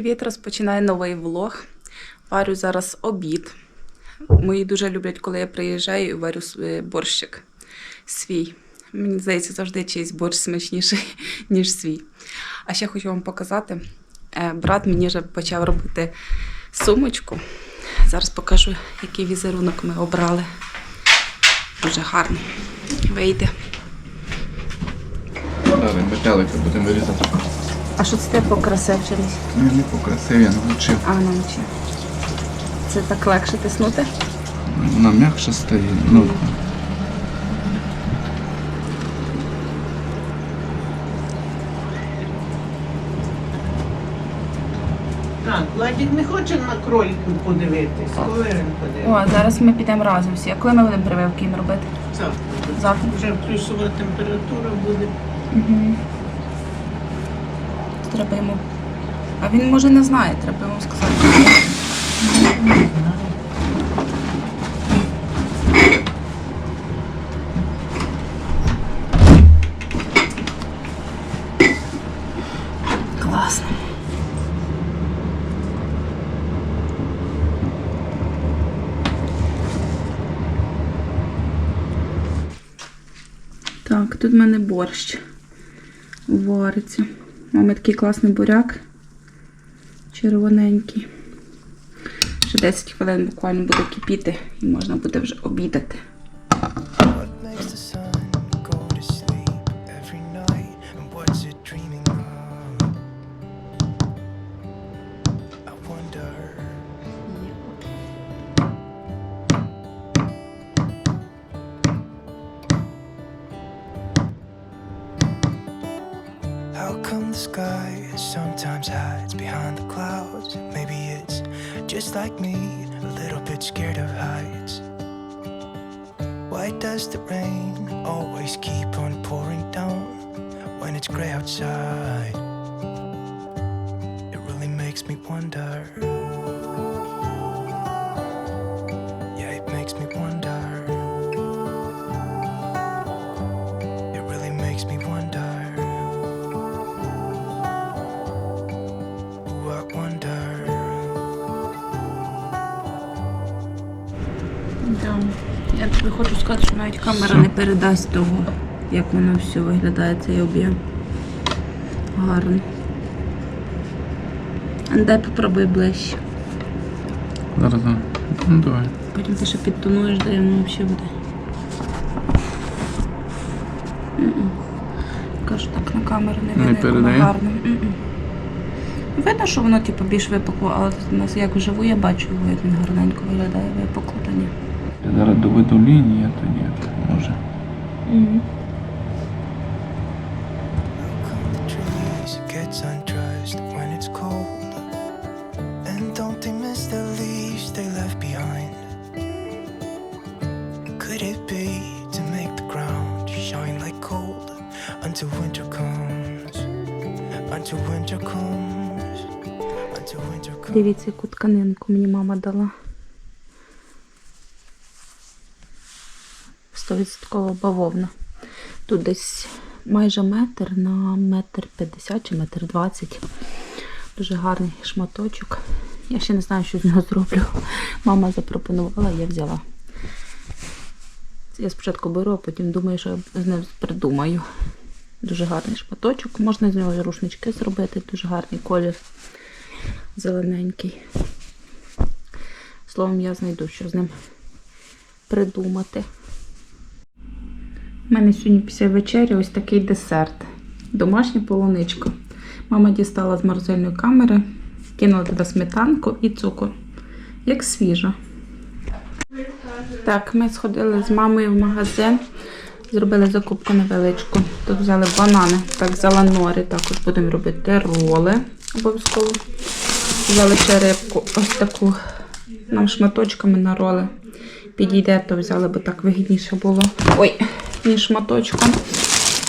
привіт! Розпочинаю новий влог. Варю зараз обід. Мої дуже люблять, коли я приїжджаю і варю свій борщик свій. Мені здається, завжди чийсь борщ смачніший, ніж свій. А ще хочу вам показати. е, Брат мені вже почав робити сумочку. Зараз покажу, який візерунок ми обрали. Дуже гарний. Вийде. Давай, метелика будемо вирізати. А що це ти покрасивчились? Ну, не покрасив, я навчив. А, навчи. Це так легше тиснути? Вона м'якше стає. Ну, Так, Владик не хоче на кроликів подивитись. Коли він подивиться? О, зараз ми підемо разом всі. А коли ми будемо прививки їм робити? Завтра. Завтра. Вже плюсова температура буде. Угу. Треба йому. А він може не знає, треба йому сказати. Так, тут в мене борщ вариться. Мама такий класний буряк. Червоненький. Ще 10 хвилин буквально буде кипіти і можна буде вже обідати. Why does the rain always keep on pouring down when it's gray outside? It really makes me wonder. Я тобі хочу сказати, що навіть камера не передасть того, як воно все виглядає, цей об'єм. Гарно. А дай попробуй ближче. зараз. да. Ну, давай. Потім ти ще підтонуєш, де воно взагалі буде. М-м. Кажу, так на камеру не видно, як воно. Видно, що воно типу, більш випукло, але у нас як вживу я бачу, як він гарненько виглядає, випукло, то ні. Я зараз доведу лінії, а тоді може. М. Come the trees gets undressed when it's cold. And don't they miss the leaves they left behind? Could it be to make the ground shine like gold until winter comes? Until winter comes. Until winter comes. Дивіться, яку тканинку мені мама дала. 100% бавовна. Тут десь майже метр на метр 50 чи метр 20. Дуже гарний шматочок. Я ще не знаю, що з нього зроблю. Мама запропонувала, я взяла. Я спочатку беру, а потім думаю, що я з ним придумаю. Дуже гарний шматочок. Можна з нього рушнички зробити, дуже гарний колір зелененький. Словом, я знайду, що з ним придумати. У мене сьогодні після вечері ось такий десерт. Домашня полуничка. Мама дістала з морозильної камери, кинула туди сметанку і цукор. Як свіжа. Так, ми сходили з мамою в магазин, зробили закупку невеличку. Тут взяли банани, так взяла нори, також будемо робити роли обов'язково. Взяли ще рибку, ось таку нам шматочками на роли. Підійде, то взяли, бо так вигідніше було. Ой, ніж шматочком.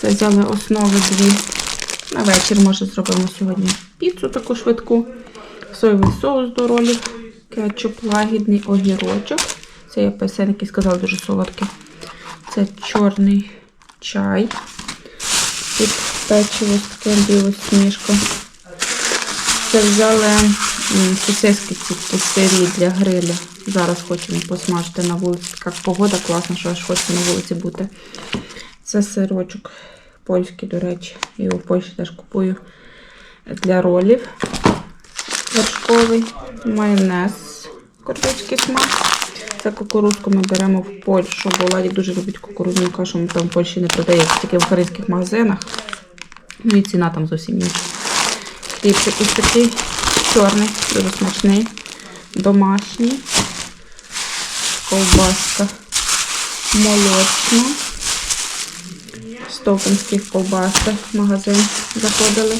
Це взяли основи дві. На вечір, може, зробимо сьогодні піцу таку швидку. Соєвий соус до ролів, кетчуп, лагідний огірочок. Це я песенки сказала дуже солодкий. Це чорний чай. Під печиво з таким білосніжком. Це взяли сосиски ці сирі для гриля. Зараз хочемо посмажити на вулиці. Така погода класна, що аж хочеться на вулиці бути. Це сирочок польський, до речі. Його в Польщі теж купую для ролів. Вершковий, майонез, корпицький смак. Це кукурузку ми беремо в Польщу, бо Владик дуже любить кукурудзяну кашу, ми там в Польщі не продається, тільки в українських магазинах. Ну і ціна там зовсім інша. Хлібчик такий чорний, дуже смачний, домашній. Ковбаска молочна. Стовпинських ковбаси в магазин заходили.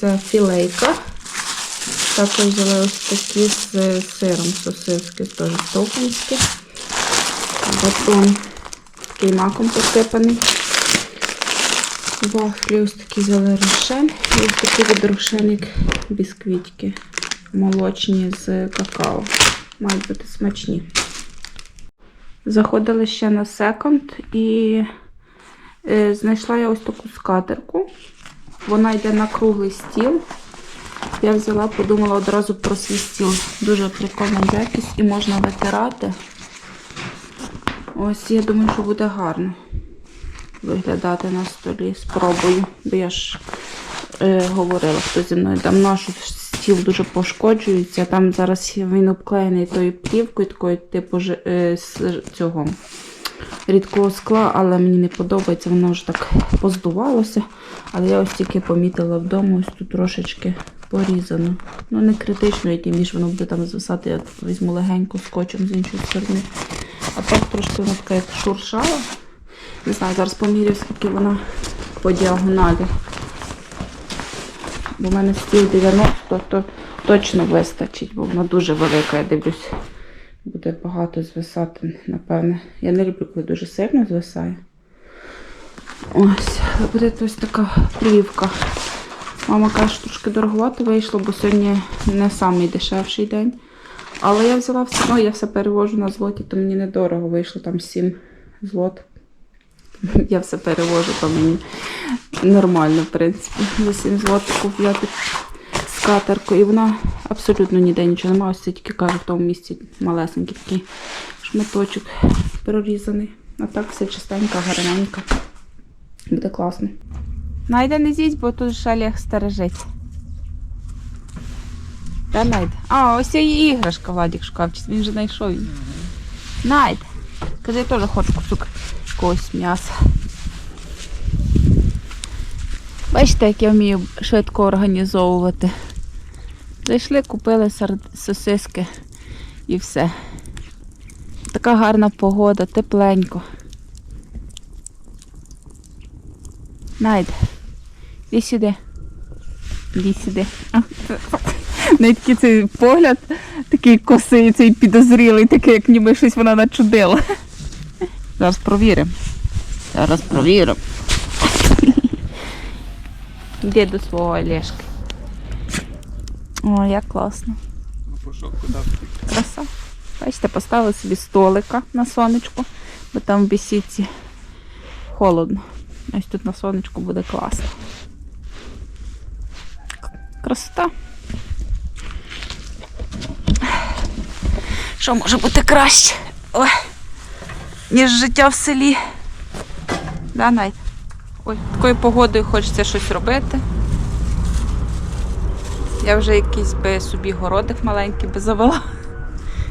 Це філейка. Також взяли ось такі з сиром сосиски, теж стовпинські. Батон такий маком посипаний. Вафлі ось такі взяли рошен. І ось такі від рошеник бісквітки. Молочні з какао. Мають бути смачні. Заходили ще на секонд і е, знайшла я ось таку скатерку. Вона йде на круглий стіл. Я взяла, подумала одразу про свій стіл. Дуже прикольна якість і можна витирати. Ось я думаю, що буде гарно виглядати на столі. Спробую. Бо я ж е, говорила, хто зі мною давно, що стіл дуже пошкоджується. Там зараз він обклеєний тою плівкою, такою, типу е, з цього рідкого скла, але мені не подобається, воно вже так поздувалося. Але я ось тільки помітила вдома, ось тут трошечки порізано. Ну, не критично, який між воно буде там звисати, я візьму легенько скотчем з іншої сторони. А так трошки вона така як шуршала. Не знаю, зараз поміряю, скільки вона по діагоналі. Бо в мене стіл 90, то точно вистачить, бо вона дуже велика, я дивлюсь. Буде багато звисати, напевне. Я не люблю, коли дуже сильно звисає. Ось, буде ось така плівка. Мама каже, що трошки дороговато вийшло, бо сьогодні не самий дешевший день. Але я взяла все одно, я все перевожу на злоті, то мені недорого вийшло там 7 злот. Я все перевожу, то мені нормально, в принципі. За 7 злотиків взяти скатерку. І вона абсолютно ніде нічого немає. Ось це тільки кажу, в тому місці малесенький такий шматочок прорізаний. А так все чистенько, гарненько. Буде класно. Найде не з'їсть, бо тут ще Олег стережить. Та Найде. А, ось є іграшка Владик шукав, він вже знайшов її. Найде. Каже, я теж хочу кусок якогось м'яса. Бачите, як я вмію швидко організовувати. Зайшли, купили сосиски і все. Така гарна погода, тепленько. Найде. Іди сюди. Іди сюди. Не такий цей погляд, такий косий, цей підозрілий, такий, як ніби щось вона начудила. Зараз провіримо. Зараз провіримо. Йди до свого Олешки. О, як класно. Краса. Бачите, поставили собі столика на сонечку, бо там в бісіці холодно. Ось тут на сонечку буде класно. Красота. Що може бути краще? Ой, ніж життя в селі. Да, Найт? Ой, такою погодою хочеться щось робити. Я вже якийсь би собі городик маленький би завела.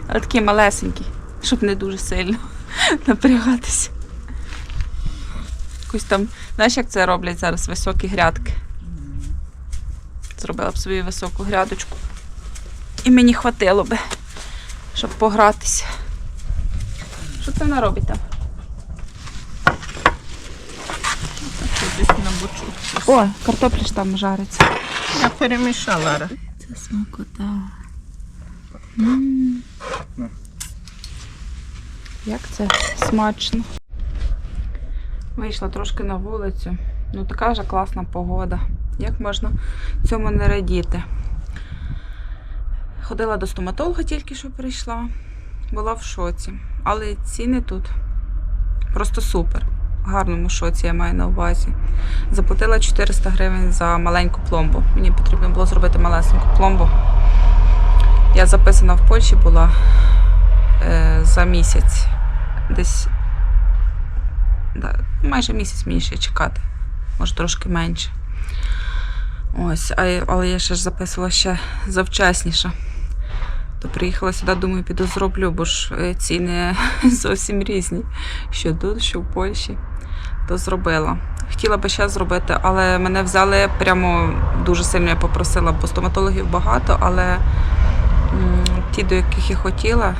Але такий малесенький, щоб не дуже сильно напрягатися. Якусь там, знаєш, як це роблять зараз високі грядки. Зробила б собі високу грядочку. І мені хватило би, щоб погратися. Що це вона робить там? Десь на бочу. О, картопля ж там жариться. Я перемішала. Це смакота. Як це смачно. Вийшла трошки на вулицю. Ну така вже класна погода. Як можна цьому не радіти? Ходила до стоматолога тільки що прийшла. Була в шоці. Але ціни тут просто супер. гарному шоці, я маю на увазі. Заплатила 400 гривень за маленьку пломбу. Мені потрібно було зробити малесеньку пломбу. Я записана в Польщі була е, за місяць. Десь да, майже місяць мені ще чекати. Може трошки менше. Ось, але я ще ж записувала ще завчасніше. То приїхала сюди, думаю, піду зроблю, бо ж е, ціни зовсім різні. Що тут, що в Польщі. То зробила. Хотіла би ще зробити, але мене взяли прямо дуже сильно я попросила, бо стоматологів багато, але ті, до яких я хотіла,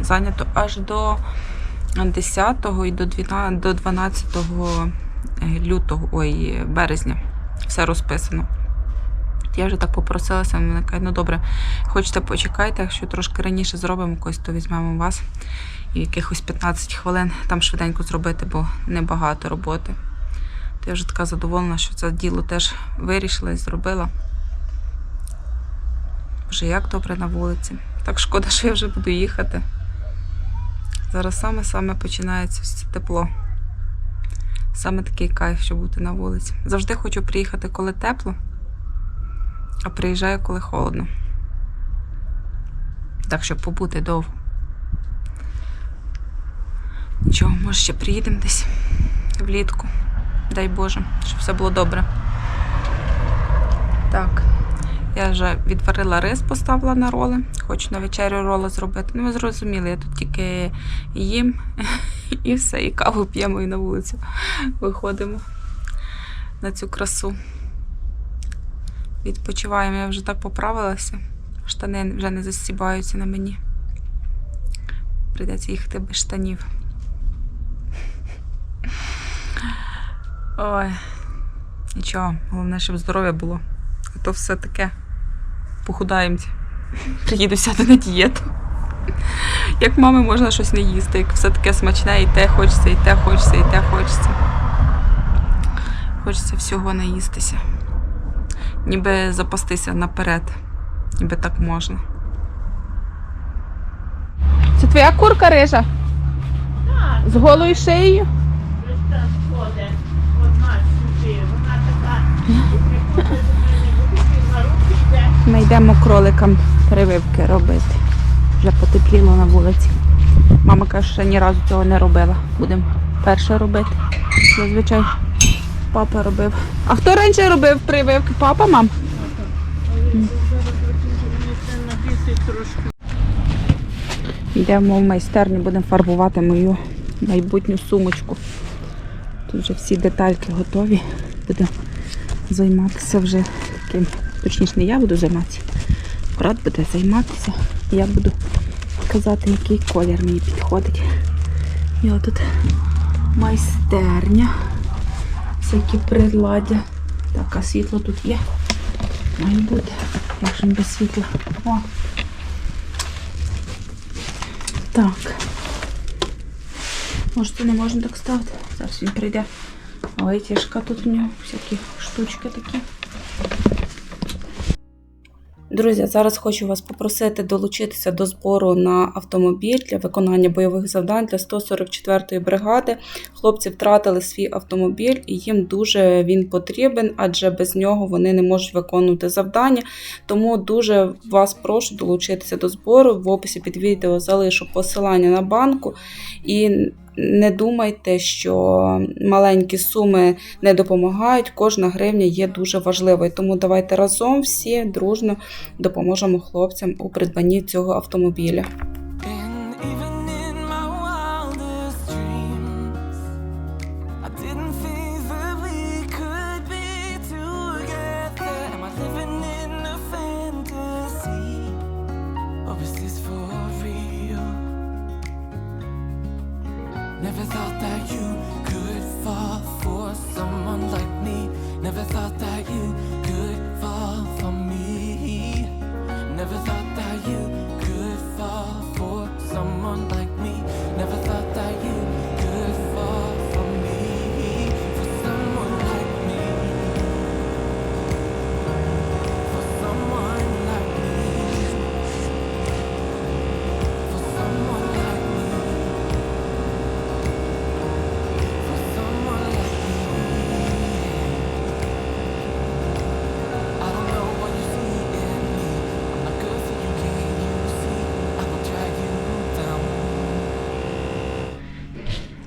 зайнято аж до 10 і до 12, до 12 лютого, ой, березня. Все розписано. Я вже так попросилася, вони кажуть, ну добре, хочете почекайте, якщо трошки раніше зробимо когось, то візьмемо вас і якихось 15 хвилин там швиденько зробити, бо небагато роботи. То я вже така задоволена, що це діло теж вирішила і зробила. Вже як добре на вулиці. Так шкода, що я вже буду їхати. Зараз саме-саме починається ось тепло. Саме такий кайф, щоб бути на вулиці. Завжди хочу приїхати, коли тепло, а приїжджаю, коли холодно. Так, щоб побути довго. Нічого, може ще приїдемо десь влітку. Дай Боже, щоб все було добре. Так, я вже відварила рис, поставила на роли. Хочу на вечерю роли зробити. Ну, ви зрозуміли, я тут тільки їм і все, і каву п'ємо і на вулицю виходимо на цю красу. Відпочиваємо, я вже так поправилася. Штани вже не застібаються на мені. Прийдеться їхати без штанів. Ой, нічого, головне, щоб здоров'я було. А то все таке. Похудаємося. Приїду сяду на дієту. Як мами можна щось не їсти, як все таке смачне, і те хочеться, і те хочеться, і те хочеться. Хочеться всього наїстися. Ніби запастися наперед. Ніби так можна. Це твоя курка рижа? Так, З голою шиєю? ось там ходить одна сюди. Вона така приходить на руки йде. Ми йдемо кроликам прививки робити. Вже потепліло на вулиці. Мама каже, що ні разу цього не робила. Будемо перше робити. Зазвичай папа робив. А хто раніше робив прививки? Папа, мам? Йдемо в майстерню, будемо фарбувати мою майбутню сумочку. Тут вже всі детальки готові. Будемо займатися вже таким. Точніше, не я буду займатися. Брат буде займатися. Я буду казати, який колір мені підходить. І отут майстерня. Всякі приладдя. Так, а світло тут є. Має бути. Як же без світла. О. Так. Може, це не можна так ставити. Зараз він прийде. Ой, тяжка тут у нього всякі штучки такі. Друзі, зараз хочу вас попросити долучитися до збору на автомобіль для виконання бойових завдань для 144-ї бригади. Хлопці втратили свій автомобіль і їм дуже він потрібен, адже без нього вони не можуть виконувати завдання. Тому дуже вас прошу долучитися до збору. В описі під відео залишу посилання на банку. І не думайте, що маленькі суми не допомагають. Кожна гривня є дуже важливою. Тому давайте разом всі дружно допоможемо хлопцям у придбанні цього автомобіля.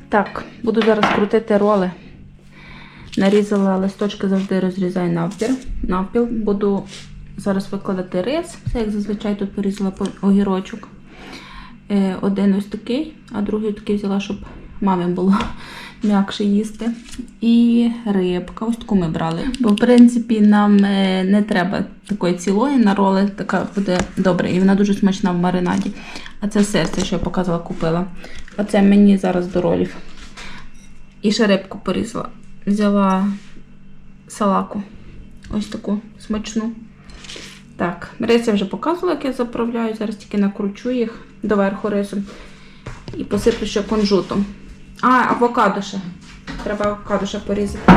Так, буду зараз крутити роли. Нарізала листочки, завжди розрізаю навпіл. навпіл. Буду зараз викладати рис. Все як зазвичай тут порізала огірочок. Е, Один ось такий, а другий такий взяла, щоб мамі було м'якше їсти. І рибка, ось таку ми брали. Бо, в принципі, нам е, не треба такої цілої на роли, така буде добре. І вона дуже смачна в маринаді. А це серце, що я показувала, купила. Оце мені зараз до ролів. І ще рибку порізала. Взяла салаку. Ось таку смачну. Так, рис я вже показувала, як я заправляю. Зараз тільки накручу їх доверху рисом. І посиплю ще кунжутом. А, авокадо ще. Треба авокадо ще порізати.